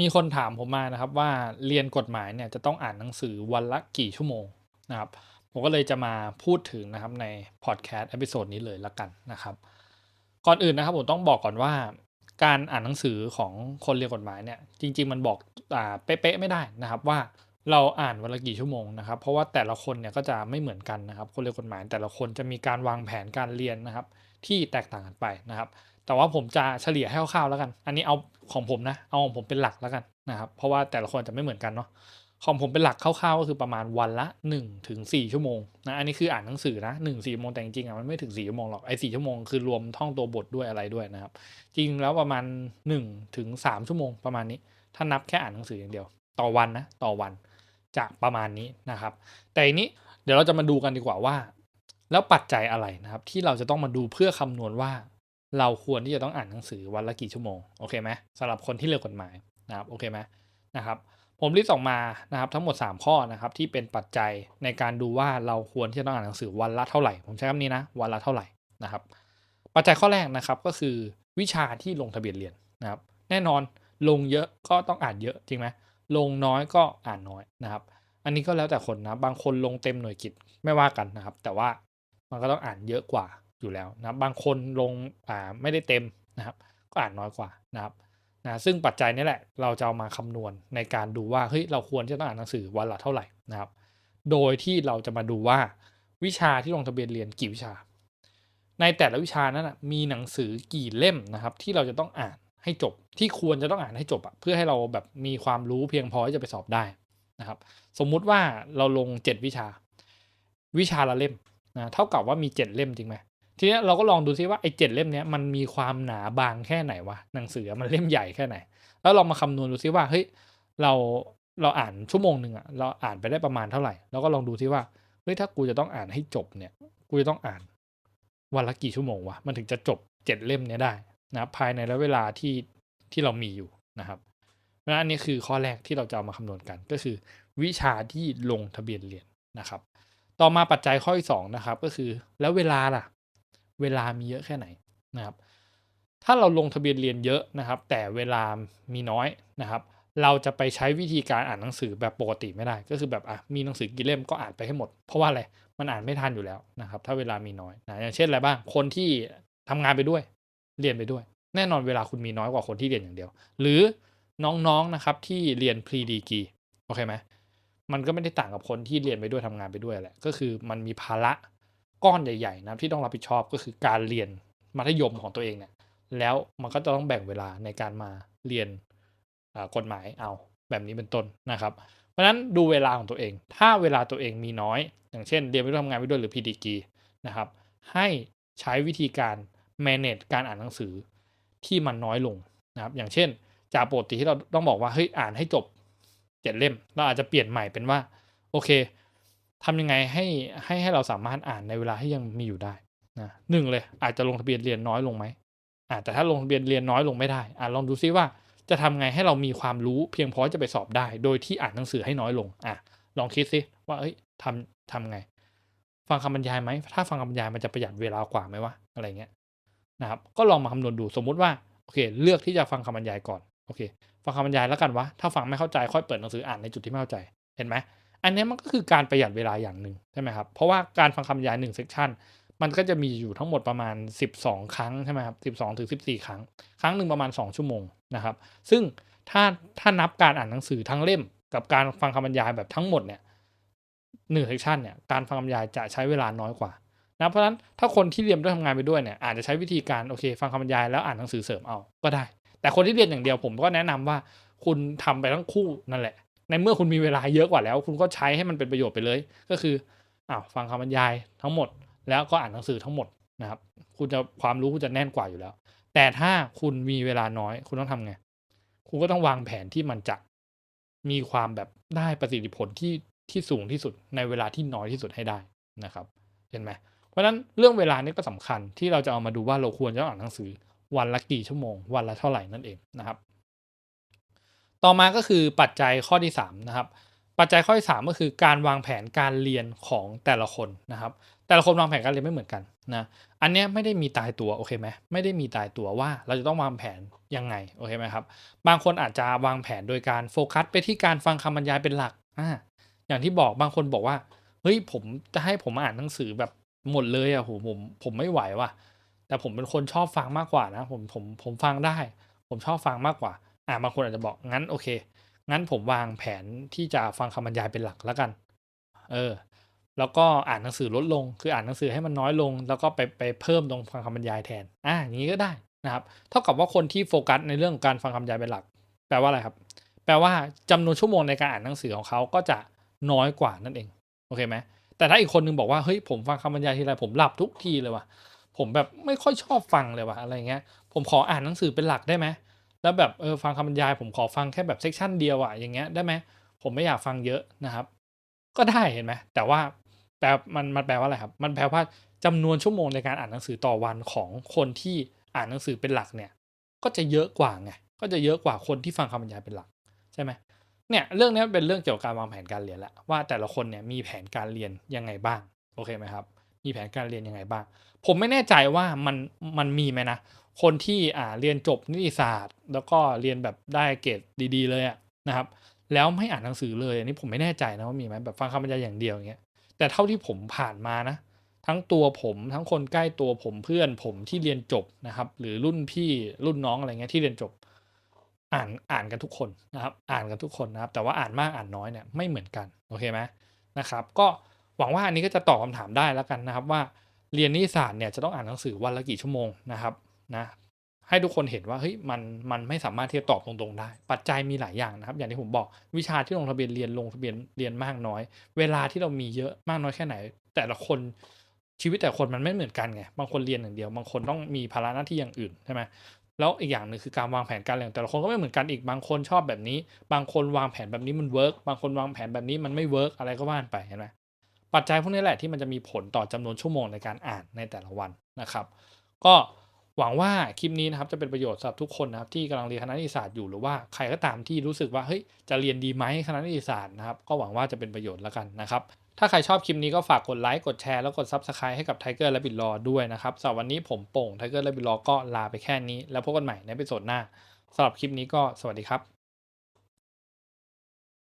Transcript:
มีคนถามผมมานะครับว่าเรียนกฎหมายเนี่ยจะต้องอ่านหนังสือวันละกี่ชั่วโมงนะครับผมก็เลยจะมาพูดถึงนะครับในพอดแคสต์เอพิโซดนี้เลยละกันนะครับ ก่อนอื่นนะครับผมต้องบอกก่อนว่า การอ่านหนังสือของคนเรียนกฎหมายเนี่ยจริง ๆ มันบอกอ่าเป๊ะๆไม่ได้นะครับว่าเราอ่านวันละกี่ชั่วโมงนะครับเพราะว่าแต่ละคนเนี่ยก็จะไม่เหมือนกันนะครับ คนเรียนกฎหมายแต่ละคนจะมีการวางแผนการเรียนนะครับ ที่แตกต่างกันไปนะครับ แต่ว่าผมจะเฉลี่ยให้คร่าวๆแล้วกัน อันนี้เอาของผมนะ เอาของผมเป็นหลักแล้วกันนะครับ เพราะว่าแต่ละคนจะไม่เหมือนกันเนาะ ของผมเป็นหลักคร่าวๆก็คือประมาณวันละ1ถึง4ชั่วโมงนะ อันนี้คืออ่านหนังสือนะ1 4ชั่วโมงแต่จริงๆอะมันไม่ถึง4ชั่วโมงหรอก ไอ้4ชั่วโมงคือรวมท่องตัวบทด้วยอะไรด้วยนะครับ จริงแล้วประมาณ1ถึง3ชั่วโมงประมาณนี้ ถ้านับแค่อ่านหนังสืออย่างเดียว ต่อวันนะ ต่อวันจะประมาณนี้นะครับ แต่อันนี้เดี๋ยวเราจะมาดูกันดีกว่าว่า แล้วปัจจัยอะไรนะครับ ที่เราจะต้องมาดูเพื่อคำนวณว่า เราควรที่จะต้องอ่านหนังสือวันละกี่ชั่วโมงโอเคไหมสำหรับคนที่เรียนกฎหมายนะครับโอเคไหมนะครับผมลิสต์ออกมานะครับทั้งหมด 3 ข้อนะครับที่เป็นปัจจัยในการดูว่าเราควรที่จะต้องอ่านหนังสือวันละเท่าไหร่ ผมใช้คำนี้นะวันละเท่าไหร่นะครับ ปัจจัยข้อแรกนะครับก็คือวิชาที่ลงทะเบียนเรียนนะครับแน่นอนลงเยอะก็ต้องอ่านเยอะจริงไหมลงน้อยก็อ่านน้อยนะครับ อันนี้ก็แล้วแต่คนนะบางคนลงเต็มหน่วยกิจไม่ว่ากันนะครับ แต่ว่ามันก็ต้องอ่านเยอะกว่า อยู่แล้วนะบางคนลงอ่าไม่ได้เต็มนะครับ ก็อ่านน้อยกว่านะครับนะซึ่งปัจจัยนี้แหละเราจะเอามาคำนวณในการดูว่าเฮ้ยเราควรจะต้องอ่านหนังสือวันละเท่าไหร่นะครับ โดยที่เราจะมาดูว่าวิชาที่ลงทะเบียนเรียนกี่วิชา ในแต่ละวิชานั้นนะมีหนังสือกี่เล่มนะครับ ที่เราจะต้องอ่านให้จบที่ควรจะต้องอ่านให้จบอะเพื่อให้เราแบบมีความรู้เพียงพอที่จะไปสอบได้นะครับ สมมุติว่าเราลง 7 วิชา วิชาละเล่มนะเท่ากับว่ามี 7 เล่มจริงไหม ทีนี้เราก็ลองดูซิว่าไอ้เจ็ดเล่มเนี้ยมันมีความหนาบางแค่ไหนวะหนังสือมันเล่มใหญ่แค่ไหน แล้วเรามาคำนวณดูซิว่าเฮ้ยเราเราอ่านชั่วโมงหนึ่งอะเราอ่านไปได้ประมาณเท่าไหร่ แล้วก็ลองดูซิว่าเฮ้ยถ้ากูจะต้องอ่านให้จบเนี่ย กูจะต้องอ่านวันละกี่ชั่วโมงวะมันถึงจะจบเจ็ดเล่มเนี้ยได้นะภายในระยะเวลาที่ที่เรามีอยู่นะครับเพราะฉะนั้นอันนี้คือข้อแรกที่เราจะเอามาคำนวณกันก็คือ วิชาที่ลงทะเบียนเรียนนะครับ ต่อมาปัจจัยข้อที่สองนะครับก็คือแล้วเวลาล่ะ เวลามีเยอะแค่ไหนนะครับ ถ้าเราลงทะเบียนเรียนเยอะนะครับ แต่เวลามีน้อยนะครับ เราจะไปใช้วิธีการอ่านหนังสือแบบปกติไม่ได้ ก็คือแบบอะมีหนังสือกี่เล่มก็อ่านไปให้หมด เพราะว่าอะไรมันอ่านไม่ทันอยู่แล้วนะครับ ถ้าเวลามีน้อยนะอย่างเช่นอะไรบ้าง คนที่ทำงานไปด้วย เรียนไปด้วย แน่นอนเวลาคุณมีน้อยกว่าคนที่เรียนอย่างเดียว หรือน้องๆนะครับที่เรียนพรีดีกีโอเคไหมมันก็ไม่ได้ต่างกับคนที่เรียนไปด้วยทำงานไปด้วยแหละก็คือมันมีภาระ ก้อนใหญ่ๆนะที่ต้องรับผิดชอบก็คือการเรียนมัธยมของตัวเองเนี่ย แล้วมันก็จะต้องแบ่งเวลาในการมาเรียนกฎหมายเอาแบบนี้เป็นต้นนะครับ เพราะฉะนั้นดูเวลาของตัวเอง ถ้าเวลาตัวเองมีน้อย อย่างเช่น เรียนไปด้วยทำงานไปด้วยหรือ PDG นะครับ ให้ใช้วิธีการ manage การอ่านหนังสือที่มันน้อยลงนะครับ อย่างเช่น จากปกติที่เราต้องบอกว่าเฮ้ยอ่านให้จบเจ็ดเล่ม เราอาจจะเปลี่ยนใหม่เป็นว่า โอเค ทำยังไงให้ให้ให้เราสามารถอ่านในเวลาที่ยังมีอยู่ได้นะหนึ่งเลยอาจจะลงทะเบียนเรียนน้อยลงไหมอ่าแต่ถ้าลงทะเบียนเรียนน้อยลงไม่ได้อ่าลองดูซิว่าจะทำไงให้เรามีความรู้เพียงพอจะไปสอบได้ โดยที่อ่านหนังสือให้น้อยลงอะลองคิดซิว่าเอ้ยทำทำไง ฟังคำบรรยายไหมถ้าฟังคำบรรยายมันจะประหยัดเวลากว่าไหมวะอะไรเงี้ยนะครับก็ลองมาคำนวณดูสมมุติว่าโอเคเลือกที่จะฟังคำบรรยายก่อนโอเค ฟังคำบรรยายแล้วกันวะถ้าฟังไม่เข้าใจค่อยเปิดหนังสืออ่านในจุดที่ไม่เข้าใจเห็นไหม อันนี้มันก็คือการประหยัดเวลาอย่างหนึ่งใช่ไหมครับ เพราะว่าการฟังคำบรรยายหนึ่งเซสชันมันก็จะมีอยู่ทั้งหมดประมาณ 12 ครั้งใช่ไหมครับ12ถึง14 ครั้ง ครั้งหนึ่งประมาณ 2 ชั่วโมงนะครับ ซึ่งถ้าถ้านับการอ่านหนังสือทั้งเล่มกับการฟังคำบรรยายแบบทั้งหมดเนี่ยหนึ่งเซสชันเนี่ยการฟังคำบรรยายจะใช้เวลาน้อยกว่านะเพราะฉะนั้นถ้าคนที่เรียนด้วยทำงานไปด้วยเนี่ยอาจจะใช้วิธีการโอเค ฟังคำบรรยายแล้วอ่านหนังสือเสริมเอาก็ได้ แต่คนที่เรียนอย่างเดียวผมก็แนะนำว่าคุณทำไปทั้งคู่นั่นแหละ ในเมื่อคุณมีเวลาเยอะกว่าแล้ว คุณก็ใช้ให้มันเป็นประโยชน์ไปเลย ก็คืออ้าวฟังคำบรรยายทั้งหมด แล้วก็อ่านหนังสือทั้งหมดนะครับ คุณจะความรู้คุณจะแน่นกว่าอยู่แล้ว แต่ถ้าคุณมีเวลาน้อย คุณต้องทำไง คุณก็ต้องวางแผนที่มันจะมีความแบบได้ประสิทธิผลที่ที่สูงที่สุดในเวลาที่น้อยที่สุดให้ได้นะครับ เห็นไหมเพราะฉะนั้นเรื่องเวลานี่ก็สำคัญที่เราจะเอามาดูว่าเราควรจะอ่านหนังสือวันละกี่ชั่วโมง วันละเท่าไหร่นั่นเองนะครับ ต่อมาก็คือปัจจัยข้อที่3นะครับปัจจัยข้อที่สามก็คือการวางแผนการเรียนของแต่ละคนนะครับ แต่ละคนวางแผนการเรียนไม่เหมือนกันนะอันเนี้ยไม่ได้มีตายตัวโอเคไหมไม่ได้มีตายตัวว่าเราจะต้องวางแผนยังไงโอเคไหมครับบางคนอาจจะวางแผนโดยการโฟกัสไปที่การฟังคำบรรยายเป็นหลักอ่าอย่างที่บอกบางคนบอกว่าเฮ้ยผมจะให้ผมอ่านหนังสือแบบหมดเลยอะโหผมผมไม่ไหวว่ะแต่ผมเป็นคนชอบฟังมากกว่านะผมผมผมฟังได้ ผมชอบฟังมากกว่า อ่าบางคนอาจจะบอกงั้นโอเค งั้นผมวางแผนที่จะฟังคำบรรยายเป็นหลักแล้วกัน เออ แล้วก็อ่านหนังสือลดลง คืออ่านหนังสือให้มันน้อยลง แล้วก็ไปไปเพิ่มตรงฟังคำบรรยายแทน อ่าอย่างนี้ก็ได้นะครับ เท่ากับว่าคนที่โฟกัสในเรื่องของการฟังคำบรรยายเป็นหลัก แปลว่าอะไรครับ แปลว่าจำนวนชั่วโมงในการอ่านหนังสือของเขาก็จะน้อยกว่านั่นเอง โอเคไหมแต่ถ้าอีกคนนึงบอกว่าเฮ้ยผมฟังคำบรรยายทีไรผมหลับทุกทีเลยว่ะผมแบบไม่ค่อยชอบฟังเลยว่ะอะไรเงี้ย ผมขออ่านหนังสือเป็นหลักได้ไหม แล้วแบบเออฟังคำบรรยายผมขอฟังแค่แบบเซกชันเดียวอะอย่างเงี้ยได้ไหมผมไม่อยากฟังเยอะนะครับ ก็ได้เห็นไหมแต่ว่าแปลมันมันแปลว่าอะไรครับ มันแปลว่าจำนวนชั่วโมงในการอ่านหนังสือต่อวันของคนที่อ่านหนังสือเป็นหลักเนี่ย ก็จะเยอะกว่าไงก็จะเยอะกว่าคนที่ฟังคำบรรยายเป็นหลักใช่ไหมเนี่ยเรื่องนี้เป็นเรื่องเกี่ยวกับการวางแผนการเรียนแหละว่าแต่ละคนเนี่ยมีแผนการเรียนยังไงบ้างโอเคไหมครับ มีแผนการเรียนยังไงบ้าง ผมไม่แน่ใจว่ามันมันมีไหมนะ คนที่อ่าเรียนจบนิติศาสตร์ แล้วก็เรียนแบบได้เกรดดีๆ เลยอะนะครับ แล้วไม่อ่านหนังสือเลยอันนี้ผมไม่แน่ใจนะว่ามีไหมแบบฟังคำบรรยายอย่างเดียวอย่างเงี้ย แต่เท่าที่ผมผ่านมานะ ทั้งตัวผมทั้งคนใกล้ตัวผมเพื่อนผมที่เรียนจบนะครับ หรือรุ่นพี่รุ่นน้องอะไรเงี้ยที่เรียนจบอ่านอ่านกันทุกคนนะครับ อ่านกันทุกคนนะครับ แต่ว่าอ่านมากอ่านน้อยเนี่ยไม่เหมือนกันโอเคไหมนะครับ ก็ หวังว่าอันนี้ก็จะตอบคาถามได้แล้วกันนะครับ ว่าเรียนนิติศาสตร์เนี่ยจะต้องอ่านหนังสือวันละกี่ชั่วโมงนะครับนะให้ทุกคนเห็นว่าเฮ้ยมันมันไม่สามารถที่จะตอบตรงๆได้ ปัจจัยมีหลายอย่างนะครับ อย่างที่ผมบอกวิชาที่ลงทะเบียนเรียนลงทะเบียนเรียนมากน้อย เวลาที่เรามีเยอะมากน้อยแค่ไหน แต่ละคนชีวิตแต่คนมันไม่เหมือนกันไงบางคนเรียนอย่างเดียว บางคนต้องมีภาระหน้าที่อย่างอื่นใช่ไหมแล้วอีกอย่างหนึ่งคือการวางแผนการเรียนแต่ละคนก็ไม่เหมือนกันอีกบางคนชอบแบบนี้ บางคนวางแผนแบบนี้มันเวิร์กบางคนวางแผนแบบนี้มันไม่เวิร์กอะไรก็ว่านไปเห็นไหม ปัจจัยพวกนี้แหละที่มันจะมีผลต่อจำนวนชั่วโมงในการอ่านในแต่ละวันนะครับ ก็หวังว่าคลิปนี้นะครับจะเป็นประโยชน์สำหรับทุกคนนะครับที่กำลังเรียนคณะนิติศาสตร์อยู่หรือว่าใครก็ตามที่รู้สึกว่าเฮ้ยจะเรียนดีไหมคณะนิติศาสตร์นะครับก็หวังว่าจะเป็นประโยชน์แล้วกันนะครับถ้าใครชอบคลิปนี้ก็ฝากกดไลค์กดแชร์แล้วกด Subscribe ให้กับ Tiger และบิดรอด้วยนะครับสำหรับวันนี้ผมโป่ง Tiger และบิดรอก็ลาไปแค่นี้ แล้วพบกันใหม่ในเอพิโซดหน้าสำหรับคลิปนี้ก็สวัสดีครับ